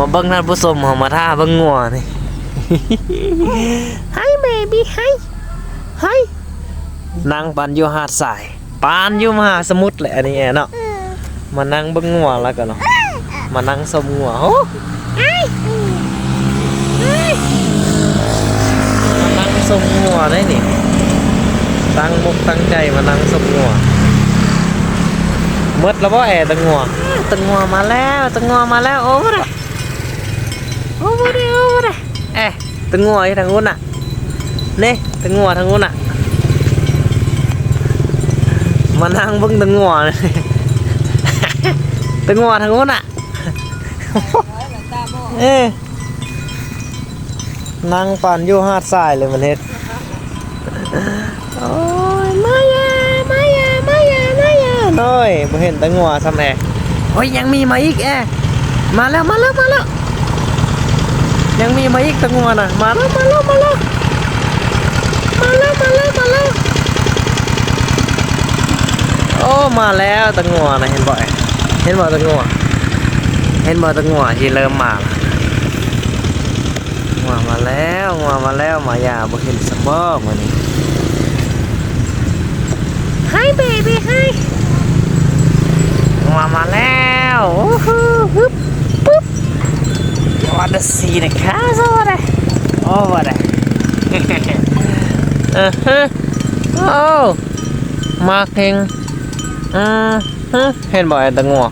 มาเบิ่งท่านผู้ชมเฮามาท่าเบิ่งงัวนี่ให้เบบี้ให้ให้นางปันอยู่หาดทรายปานอยู่มหาสมุทรแหละอันนี้แอะเนาะมานั่งเบิ่งงัวแล้วกันเนาะมานั่งชมงัวโอ้มานั่งชมงัวได้นี่ตั้งมุกตั้งใจมานั่งชมงัวหมดแล้วบ่แอตังงัวตังงัวมาแล้วตังงัวมาแล้วโอ้บ่ โอ้บ่ได้โอ้บ่ได้เอ๊ะตังงัวอยู่ทางนู้นน่ะเนี่ตังงัวทางนู้นน่ะมานั่งเบิ่งตังงัวเลยตังงัวทางนู้นน่ะเอ้นั่งปั่นอยู่หาดทรายเลยมันเฮ็ดโอ้ยมายามายามายามายาน้อยบ่เห็นตังงัวซ้ำแน่โอ้ยยังมีมาอีกแอมาแล้วมาแล้วมาแล้ว ยังมีมาอีกตังงัวน่ะ มาแล้วมาแล้วมาแล้วมาแล้วมาแล้วมาแล้วโอ้มาแล้วตังงัวนะเห็นบ่อยเห็นบ่ตังงัวเห็นบ่ตังงัวที่เริ่มมาแล้วงัวมาแล้วงัวมาแล้วมายาบ่เห็นสมบ่มื้อนี้ Hi baby hi งัวมาแล้วโอ้โหฮึบปุ๊บ wanna see the cars over there over there เออฮะโอ้มาเก่งอืมฮึเห็นบ่ไอ้ตะงัว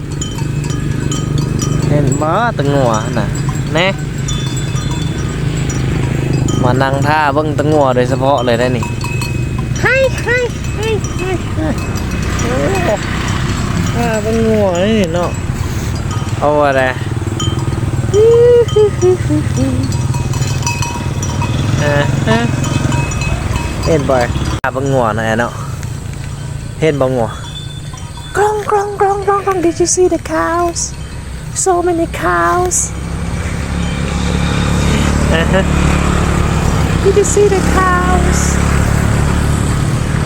เห็นบ่ตะงัวน่ะแน่มานั่งท่าเบิ่งตะงัวโดยเฉพาะเลยได้นี่ให้ให้ให้ให้ท่าเบิ่งงัวนี่เนาะเอาอะไร เออฮะเห็นบ่ท่าเบิ่งงัวน่ะเนาะเห็นบ่งัว Grong, grong, grong, grong, grong. Did you see the cows? So many cows. Uh-huh. Did you see the cows?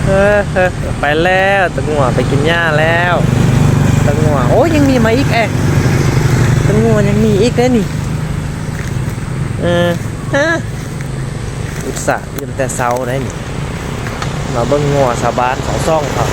เออเออไปแล้วตะงัวไปกินหญ้าแล้วตะงัวโอ้ยยังมีมาอีกแอะตะงัวยังมีอีกเลยนี่ เออฮะอุตส่าห์ยืมแต่เช้าได้นี่มาเบิ่งงัวสาบานเขาซ่องครับ